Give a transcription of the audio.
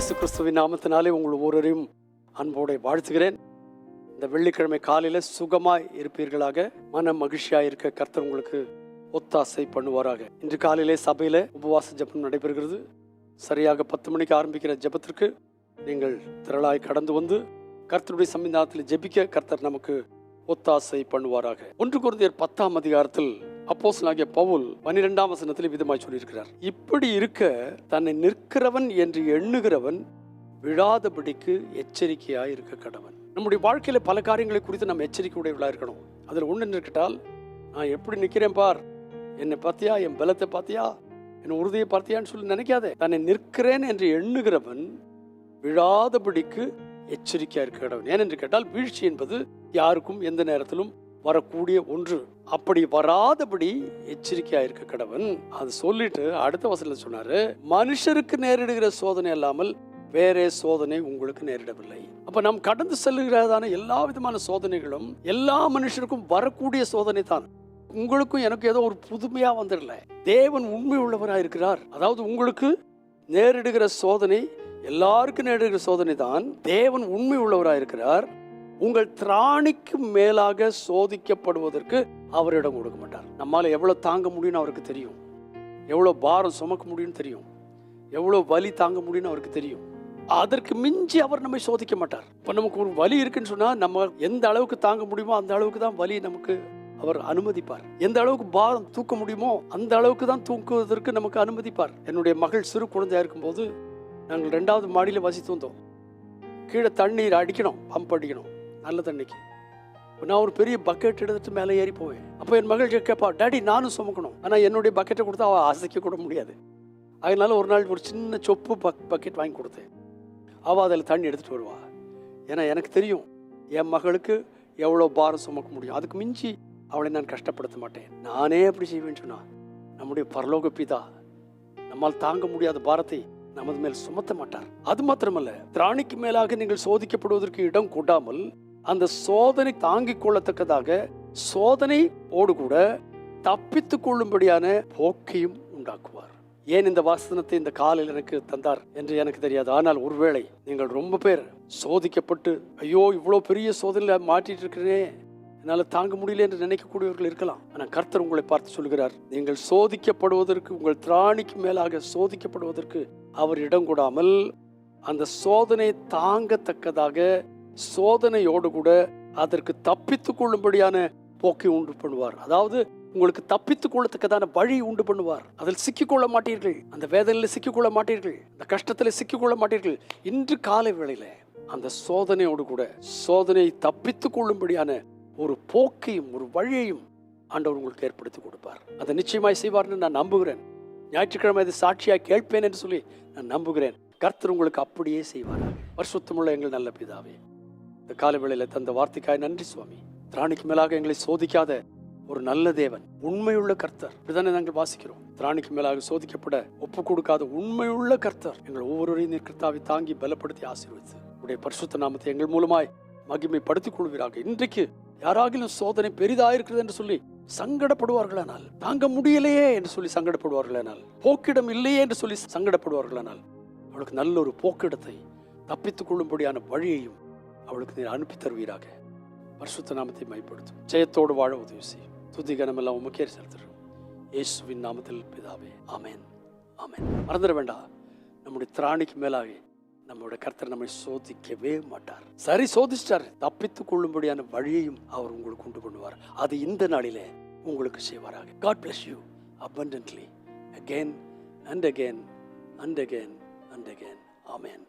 இயேசுவின் நாமத்தினாலே உங்கள் ஒவ்வொருவரையும் அன்போடு வாழ்த்துகிறேன். இந்த வெள்ளிக்கிழமை காலையில் சுகமாய் இருப்பீர்களாக மன மகிழ்ச்சியாக இருக்க கர்த்தர் உங்களுக்கு ஒத்தாசை பண்ணுவாராக. இன்று காலையிலே சபையில் உபவாச ஜெபம் நடைபெறுகிறது. சரியாக பத்து மணிக்கு ஆரம்பிக்கிற ஜெபத்திற்கு நீங்கள் திரளாய் கடந்து வந்து கர்த்தருடைய சம்விதானத்தில் ஜெபிக்க கர்த்தர் நமக்கு ஒத்தாசை பண்ணுவாராக. ஒன்று குருந்தியர் பத்தாம் அதிகாரத்தில் அப்போஸ்தலனாகிய பவுல் பன்னிரெண்டாம் வசனத்தில் விதமாய் சொல்லியிருக்கிறார். இப்படி இருக்க தன்னை நிற்கிறவன் என்று எண்ணுகிறவன் விழாதபடிக்கு எச்சரிக்கையாக இருக்க கடவன். நம்முடைய வாழ்க்கையில் பல காரியங்களை குறித்து நம்ம எச்சரிக்கை இருக்கணும். அதில் ஒன்று நிற்கிட்டால் நான் எப்படி நிற்கிறேன் பார்? என்னை பார்த்தியா? என் பலத்தை பார்த்தியா? என் உறுதியை பார்த்தியான்னு சொல்லி நினைக்காதே. தன்னை நிற்கிறேன் என்று எண்ணுகிறவன் விழாதபடிக்கு எச்சரிக்கையாக இருக்க கடவன். ஏனென்று கேட்டால் வீழ்ச்சி என்பது யாருக்கும் எந்த நேரத்திலும் வரக்கூடிய ஒன்று. அப்படி வராதபடி எச்சரிக்கையா இருக்க கடவன் அது சொல்லிட்டு அடுத்த வசனத்துல சொன்னாரு மனுஷருக்கு நேரிடுகிற சோதனை அல்லாமல் வேறே சோதனை உங்களுக்கு நேரிடவில்லை. அப்ப நாம் கடந்து செல்லுகிறதான எல்லா விதமான சோதனைகளும் எல்லா மனுஷருக்கும் வரக்கூடிய சோதனை தான். உங்களுக்கும் எனக்கு ஏதோ ஒரு புதுமையா வந்துடல. தேவன் உண்மை உள்ளவராக இருக்கிறார் அதாவது உங்களுக்கு நேரிடுகிற சோதனை எல்லாருக்கும் நேரிடுகிற சோதனை தான். தேவன் உண்மை உள்ளவராக இருக்கிறார் உங்கள் திராணிக்கு மேலாக சோதிக்கப்படுவதற்கு அவர் இடம் கொடுக்க மாட்டார். நம்மால் எவ்வளோ தாங்க முடியும்னு அவருக்கு தெரியும். எவ்வளோ பாரம் சுமக்க முடியும்னு தெரியும். எவ்வளோ வலி தாங்க முடியும்னு அவருக்கு தெரியும். அதற்கு மிஞ்சி அவர் நம்மை சோதிக்க மாட்டார். இப்போ நமக்கு ஒரு வலி இருக்குன்னு சொன்னால் நம்ம எந்த அளவுக்கு தாங்க முடியுமோ அந்த அளவுக்கு தான் வலி நமக்கு அவர் அனுமதிப்பார். எந்த அளவுக்கு பாரம் தூக்க முடியுமோ அந்த அளவுக்கு தான் தூக்குவதற்கு நமக்கு அனுமதிப்பார். என்னுடைய மகள் சிறு குழந்தையாக இருக்கும்போது நாங்கள் ரெண்டாவது மாடியில் வசித்து வந்தோம். கீழே தண்ணீர் அடிக்கணும் பம்ப் அடிக்கணும். நல்ல தண்ணிக்கு. நான் ஒரு பெரிய பக்கெட் எடுத்துட்டு மேலே ஏறி போவேன். அப்போ என் மகள் கேட்பா டாடி நானும் சுமக்கணும். ஆனால் என்னுடைய பக்கெட்டை கொடுத்தா அவள் அசைக்க கூட முடியாது. அதனால ஒரு நாள் ஒரு சின்ன சொப்பு பக் பக்கெட் வாங்கி கொடுத்தேன். அவள் அதில் தண்ணி எடுத்துட்டு வருவாள் ஏன்னா எனக்கு தெரியும் என் மகளுக்கு எவ்வளோ பாரம் சுமக்க முடியும். அதுக்கு மிஞ்சி அவளை நான் கஷ்டப்படுத்த மாட்டேன். நானே அப்படி செய்வேன்னு சொன்னா நம்முடைய பரலோக பிதா நம்மால் தாங்க முடியாத பாரத்தை நமது மேல் சுமத்த மாட்டார். அது மாத்திரமல்ல திராணிக்கு மேலாக நீங்கள் சோதிக்கப்படுவதற்கு இடம் கூடாமல் அந்த சோதனை தாங்கிக் கொள்ளத்தக்கதாக சோதனை ஓடு கூட தப்பித்துக் கொள்ளும்படியான போக்கையும் உண்டாக்குவார். ஏன் இந்த வாசனத்தை இந்த காலையில் எனக்கு தந்தார் என்று எனக்கு தெரியாது. ஆனால் ஒருவேளை நீங்கள் ரொம்ப பேர் சோதிக்கப்பட்டு ஐயோ இவ்வளோ பெரிய சோதனையில் மாட்டிட்டு இருக்கிறேனே என்னால் தாங்க முடியல என்று நினைக்கக்கூடியவர்கள் இருக்கலாம். ஆனால் கர்த்தர் உங்களை பார்த்து சொல்கிறார் நீங்கள் சோதிக்கப்படுவதற்கு உங்கள் திராணிக்கு மேலாக சோதிக்கப்படுவதற்கு அவர் இடம் கூடாமல் அந்த சோதனை தாங்கத்தக்கதாக சோதனையோடு கூட அதற்கு தப்பித்து கொள்ளும்படியான போக்கை உண்டு பண்ணுவார். அதாவது உங்களுக்கு தப்பித்துக் கொள்ளத்தக்கதான வழி உண்டு பண்ணுவார். அதில் சிக்கிக்கொள்ள மாட்டீர்கள். அந்த வேதனையில் சிக்கிக்கொள்ள மாட்டீர்கள். அந்த கஷ்டத்தில் சிக்கிக்கொள்ள மாட்டீர்கள். இன்று காலை வேளையில அந்த சோதனையோடு கூட சோதனையை தப்பித்து கொள்ளும்படியான ஒரு போக்கையும் ஒரு வழியையும் ஆண்டவர் உங்களுக்கு ஏற்படுத்தி கொடுப்பார். அதை நிச்சயமாய் செய்வார்னு நான் நம்புகிறேன். ஞாயிற்றுக்கிழமை அதை சாட்சியாக கேட்பேன் என்று சொல்லி நான் நம்புகிறேன். கர்த்தர் உங்களுக்கு அப்படியே செய்வார் வருஷத்தமுள்ள எங்கள் நல்ல பிதாவே. இந்த காலை தந்த வார்த்தைக்காய் நன்றி சுவாமி. திராணிக்கு மேலாக எங்களை சோதிக்காத ஒரு நல்ல தேவன் உண்மையுள்ள கர்த்தர். இப்படிதானே நாங்கள் வாசிக்கிறோம். திராணிக்கு மேலாக சோதிக்கப்பட ஒப்பு கொடுக்காத உண்மையுள்ள கர்த்தர் எங்கள் ஒவ்வொருவரையும் நீர் கர்த்தாவை தாங்கி பலப்படுத்தி ஆசீர்வதித்து உடைய பரிசுத்த நாமத்தை எங்கள் மூலமாய் மகிமைப்படுத்திக் கொள்வீராக. இன்றைக்கு யாராகிலும் சோதனை பெரிதாயிருக்கிறது என்று சொல்லி சங்கடப்படுவார்களானால் தாங்க முடியலையே என்று சொல்லி சங்கடப்படுவார்களானால் போக்கிடம் இல்லையே என்று சொல்லி சங்கடப்படுவார்களானால் அவளுக்கு நல்ல ஒரு போக்கிடத்தை தப்பித்துக் கொள்ளும்படியான வழியையும் அவளுக்கு நீர் அனுப்பி தருவீராக. பரிசுத்த நாமத்தை மைப்படுத்தும் ஜெயத்தோடு வாழ உதவி செய்யும். துதி கனமெல்லாம் உமக்கே செலுத்துறோம் இயேசுவின் நாமத்தில் பிதாவே ஆமென் ஆமென். மறந்துட வேண்டாம். நம்முடைய திராணிக்கு மேலாகி நம்முடைய கர்த்தர் நம்மை சோதிக்கவே மாட்டார். சரி சோதிச்சிட்டார். தப்பித்துக் கொள்ளும்படியான வழியையும் அவர் உங்களுக்கு கொண்டு பண்ணுவார். அது இந்த நாளிலே உங்களுக்கு செய்வாராக. God bless you abundantly. Again and again and again and again. Amen.